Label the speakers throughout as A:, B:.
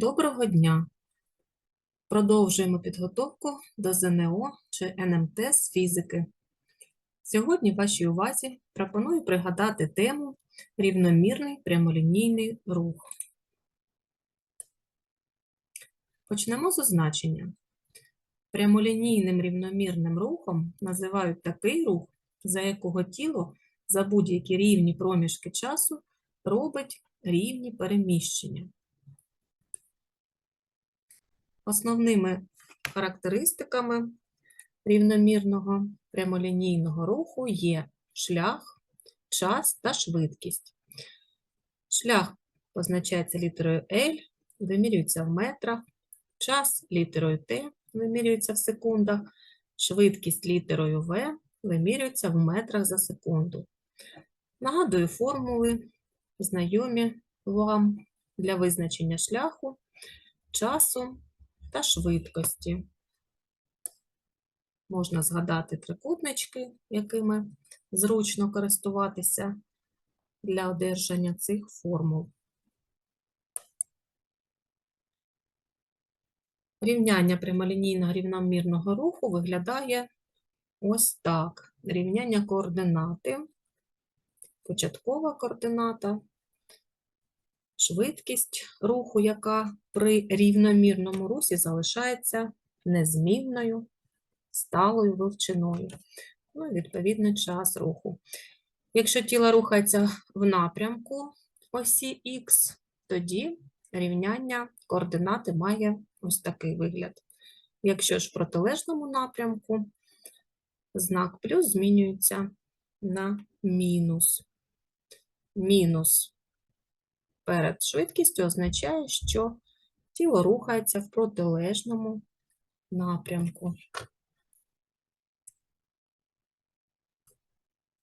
A: Доброго дня! Продовжуємо підготовку до ЗНО чи НМТ з фізики. Сьогодні вашій увазі пропоную пригадати тему рівномірний прямолінійний рух. Почнемо з означення. Прямолінійним рівномірним рухом називають такий рух, за якого тіло за будь-які рівні проміжки часу робить рівні переміщення. Основними характеристиками рівномірного прямолінійного руху є шлях, час та швидкість. Шлях позначається літерою L, вимірюється в метрах, час літерою T вимірюється в секундах, швидкість літерою V вимірюється в метрах за секунду. Нагадую формули, знайомі вам для визначення шляху, часу та швидкості. Можна згадати трикутнички, якими зручно користуватися для одержання цих формул. Рівняння прямолінійного рівномірного руху виглядає ось так. Рівняння координати, початкова координата, швидкість руху, яка при рівномірному русі залишається незмінною, сталою величиною. Ну і відповідно час руху. Якщо тіло рухається в напрямку осі Х, тоді рівняння координати має ось такий вигляд. Якщо ж в протилежному напрямку, знак плюс змінюється на мінус. Мінус перед швидкістю означає, що тіло рухається в протилежному напрямку.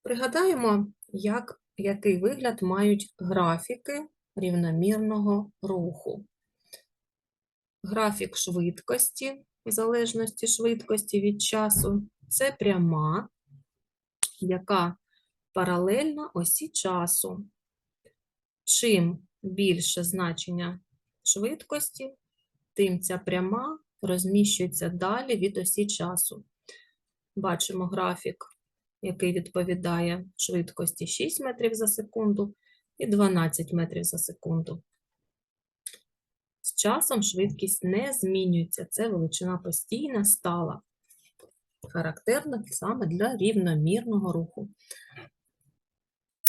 A: Пригадаємо, як, який вигляд мають графіки рівномірного руху. Графік швидкості, в залежності швидкості від часу, це пряма, яка паралельна осі часу. Чим більше значення швидкості, тим ця пряма розміщується далі від осі часу. Бачимо графік, який відповідає швидкості 6 метрів за секунду і 12 метрів за секунду. З часом швидкість не змінюється, це величина постійна, стала, характерна саме для рівномірного руху.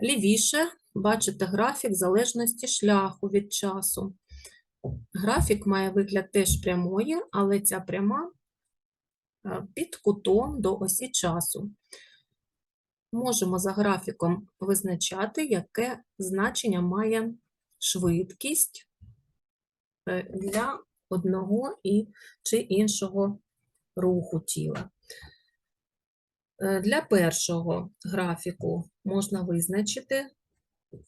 A: Лівіше бачите графік залежності шляху від часу. Графік має вигляд теж прямої, але ця пряма е, під кутом до осі часу. Можемо за графіком визначати, яке значення має швидкість е, для одного і чи іншого руху тіла. Е, Для першого графіку можна визначити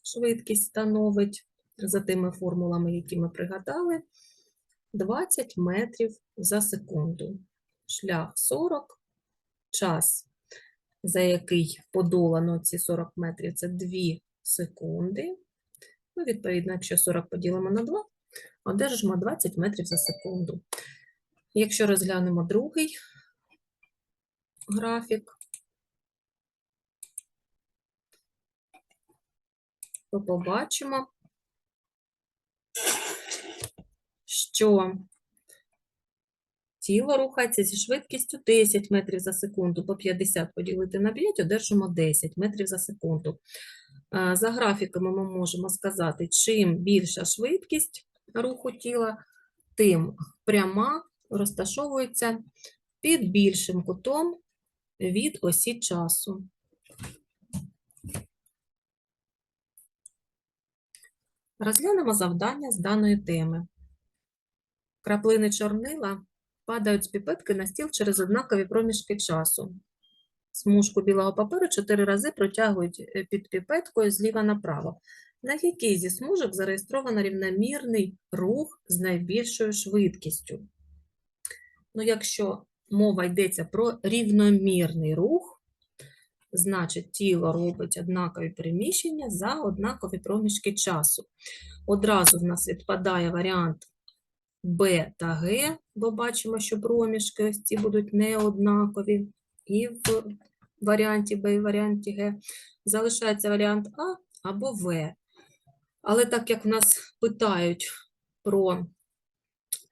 A: швидкість становить за тими формулами, які ми пригадали, 20 метрів за секунду. Шлях 40, час, за який подолано ці 40 метрів, це 2 секунди. Ну, відповідно, якщо 40 поділимо на 2, одержимо 20 метрів за секунду. Якщо розглянемо другий графік, то побачимо, що тіло рухається зі швидкістю 10 метрів за секунду, по 50 поділити на 5, одержимо 10 метрів за секунду. За графіками ми можемо сказати, чим більша швидкість руху тіла, тим пряма розташовується під більшим кутом від осі часу. Розглянемо завдання з даної теми. Краплини чорнила падають з піпетки на стіл через однакові проміжки часу. Смужку білого паперу чотири рази протягують е, під піпеткою зліва направо. На якій зі смужок зареєстровано рівномірний рух з найбільшою швидкістю? Ну, якщо мова йдеться про рівномірний рух, значить тіло робить однакові переміщення за однакові проміжки часу. Одразу в нас відпадає варіант Б та Г, бо бачимо, що проміжки ось ці будуть неоднакові і в варіанті Б і в варіанті Г. Залишається варіант А або В. Але так як в нас питають про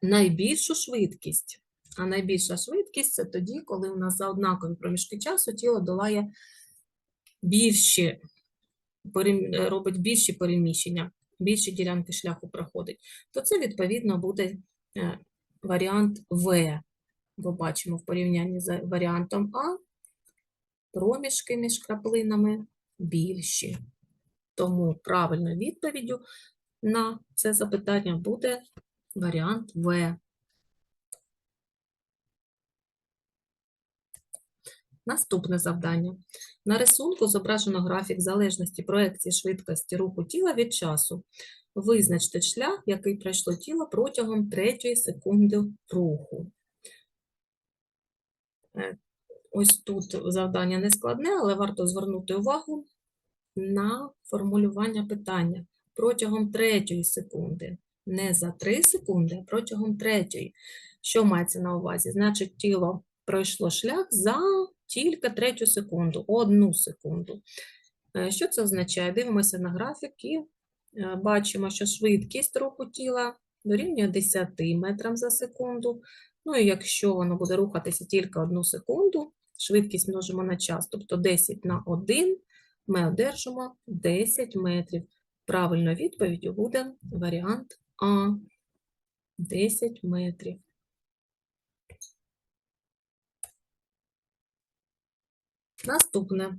A: найбільшу швидкість, а найбільша швидкість це тоді, коли у нас за однакові проміжки часу тіло долає більші, е, робить більші переміщення, більші ділянки шляху проходить, то це відповідно буде е, варіант В. Бо бачимо в порівнянні з варіантом А проміжки між краплинами більші. Тому правильною відповіддю на це запитання буде варіант В. Наступне завдання. На рисунку зображено графік залежності проекції швидкості руху тіла від часу. Визначте шлях, який пройшло тіло протягом третьої секунди руху. Е, Ось тут завдання не складне, але варто звернути увагу на формулювання питання протягом третьої секунди. Не за 3 секунди, а протягом третьої. Що мається на увазі? Значить, тіло пройшло шлях за тільки третю секунду, одну секунду. Е, Що це означає? Дивимося на графік і е, бачимо, що швидкість руху тіла дорівнює 10 метрам за секунду. Ну і якщо воно буде рухатися тільки одну секунду, швидкість множимо на час, тобто 10 на 1, ми одержимо 10 метрів. Правильною відповіддю буде варіант А. 10 метрів. Наступне.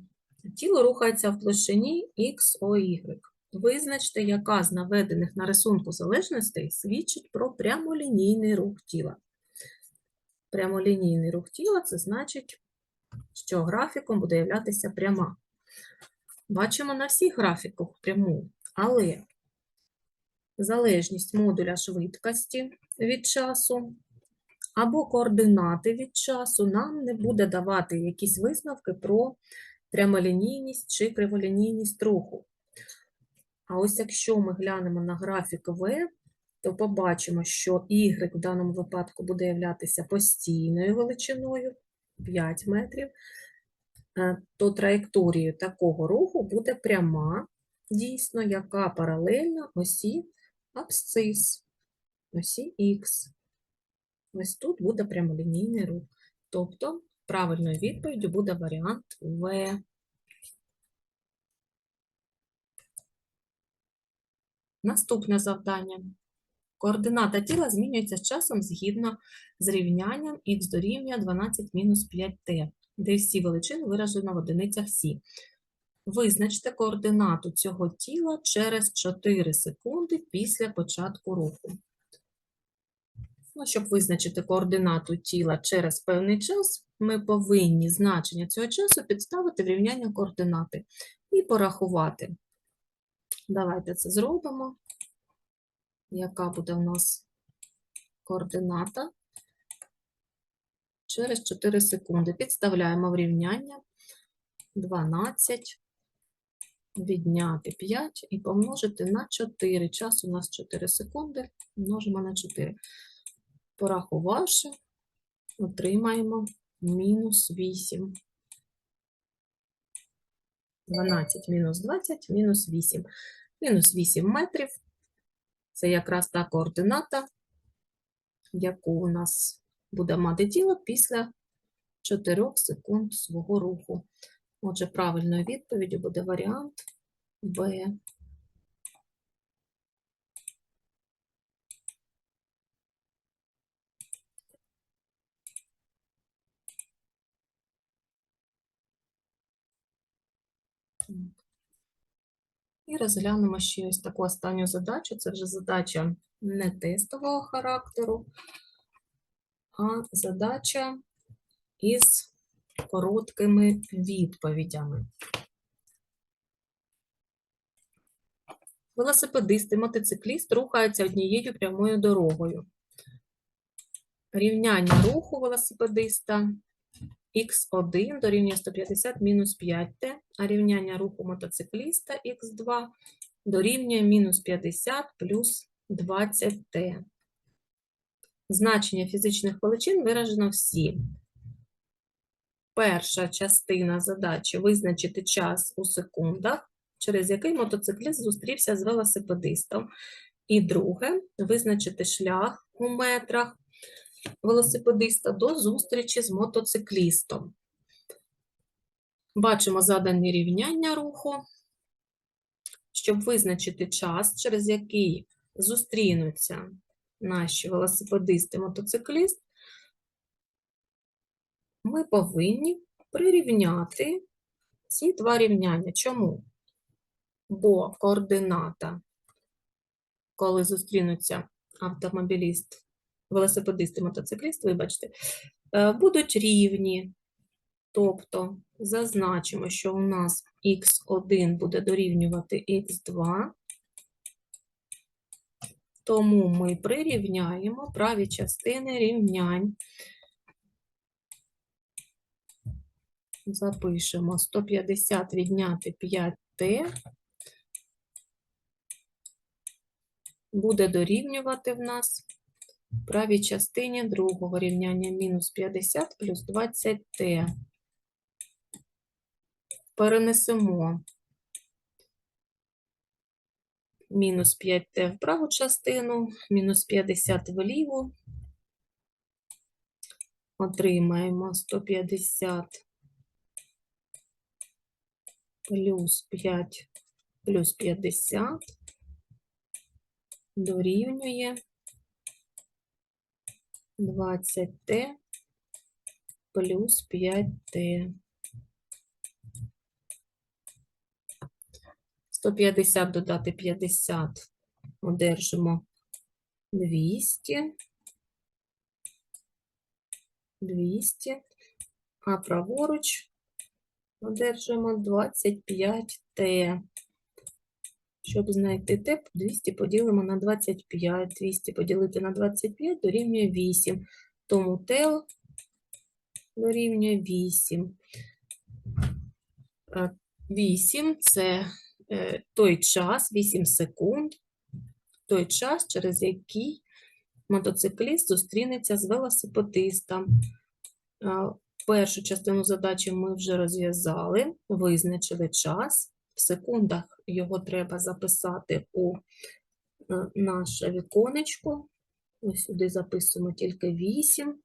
A: Тіло рухається в площині XOY. Визначте, яка з наведених на рисунку залежностей свідчить про прямолінійний рух тіла. Прямолінійний рух тіла – це значить, що графіком буде являтися пряма. Бачимо на всіх графіках пряму, але залежність модуля швидкості від часу або координати від часу нам не буде давати якісь висновки про прямолінійність чи криволінійність руху. А ось якщо ми глянемо на графік В, то побачимо, що y в даному випадку буде являтися постійною величиною 5 метрів, е, то траєкторією такого руху буде пряма, дійсно, яка паралельна осі абсцис, осі Х. Ось тут буде прямолінійний рух. Тобто правильною відповіддю буде варіант В. Наступне завдання. Координата тіла змінюється з часом згідно з рівнянням х дорівнює 12 мінус 5t, де всі величини виражено в одиницях Сі. Визначте координату цього тіла через 4 секунди після початку руху. Ну, щоб визначити координату тіла через певний час, ми повинні значення цього часу підставити в рівняння координати і порахувати. Давайте це зробимо. Яка буде у нас координата? Через 4 секунди. Підставляємо в рівняння 12 відняти 5 і помножити на 4. Час у нас 4 секунди, множимо на 4. Порахувавши, отримаємо мінус 8. 12 мінус 20, мінус 8. Мінус 8 метрів. Це якраз та координата, яку у нас буде мати тіло після 4 секунд свого руху. Отже, правильною відповіддю буде варіант Б. Так. І розглянемо ще ось таку останню задачу. Це вже задача не тестового характеру, а задача із короткими відповідями. Велосипедист і мотоцикліст рухаються однією прямою дорогою. Рівняння руху велосипедиста х1 дорівнює 150 мінус 5t, а рівняння руху мотоцикліста х2 дорівнює мінус 50 плюс 20t. Значення фізичних величин виражено всі. Перша частина задачі визначити час у секундах, через який мотоцикліст зустрівся з велосипедистом. І друге визначити шлях у метрах велосипедиста до зустрічі з мотоциклістом. Бачимо задані рівняння руху. Щоб визначити час, через який зустрінуться наші велосипедисти мотоцикліст, ми повинні прирівняти ці два рівняння. Чому? Бо координата, коли зустрінуться автомобіліст, велосипедист і мотоцикліст, вибачте, е, будуть рівні. Тобто зазначимо, що у нас х1 буде дорівнювати х2, тому ми прирівняємо праві частини рівнянь. Запишемо 150 відняти 5t буде дорівнювати в нас правій частині другого рівняння мінус 50 плюс 20t. Перенесемо мінус 5t в праву частину, мінус 50 в ліву. Отримаємо 150 плюс 5 плюс 50 дорівнює 20t плюс 5t. 150 додати 50 одержимо 200. 200, а праворуч одержимо 25t. Щоб знайти t, 200 поділимо на 25. 200 поділити на 25 дорівнює 8. Тому t дорівнює 8. 8 – це е, той час, 8 секунд, той час, через який мотоцикліст зустрінеться з велосипедистом. Першу частину задачі ми вже розв'язали, визначили час. В секундах його треба записати у е, наше віконечко. Ми сюди записуємо тільки 8.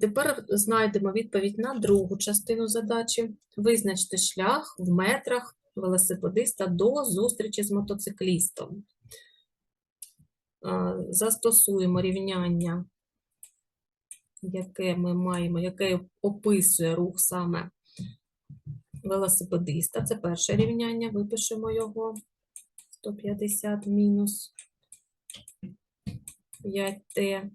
A: Тепер знайдемо відповідь на другу частину задачі. Визначте шлях в метрах велосипедиста до зустрічі з мотоциклістом. Е, Застосуємо рівняння, яке ми маємо, яке описує рух саме велосипедиста. Це перше рівняння, випишемо його. 150 мінус 5t.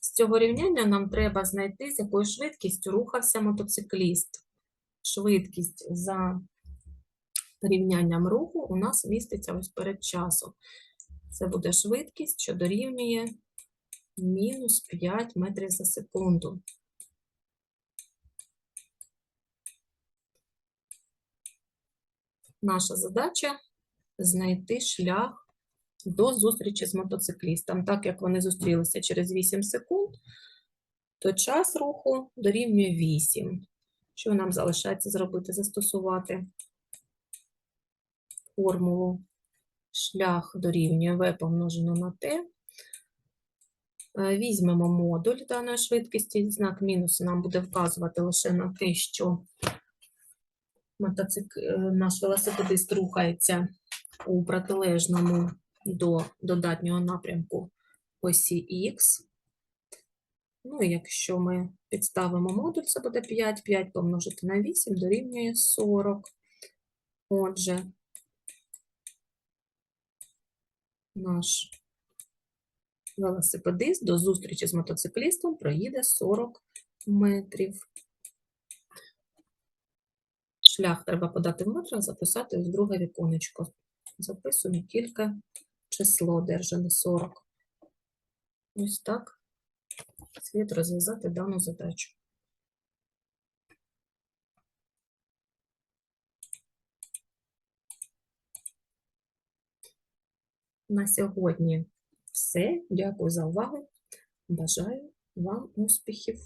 A: З цього рівняння нам треба знайти, з якою швидкістю рухався мотоцикліст. Швидкість за рівнянням руху у нас міститься ось перед часом. Це буде швидкість, що дорівнює мінус 5 метрів за секунду. Наша задача знайти шлях до зустрічі з мотоциклістом. Так як вони зустрілися через 8 секунд, то час руху дорівнює 8. Що нам залишається зробити? Застосувати формулу шлях дорівнює v помножено на t. Е, Візьмемо модуль даної швидкості. Знак мінусу нам буде вказувати лише на те, що мотоцик... е, наш велосипедист рухається у протилежному до додатнього напрямку осі Х. Ну, якщо ми підставимо модуль, це буде 5, 5 помножити на 8 дорівнює 40. Отже, наш велосипедист до зустрічі з мотоциклістом проїде 40 метрів. Шлях треба подати в метрах, записати ось друге віконечко. Записуємо тільки число держане 40. Ось так слід розв'язати дану задачу. На сьогодні Все, дякую за увагу. Бажаю вам успіхів.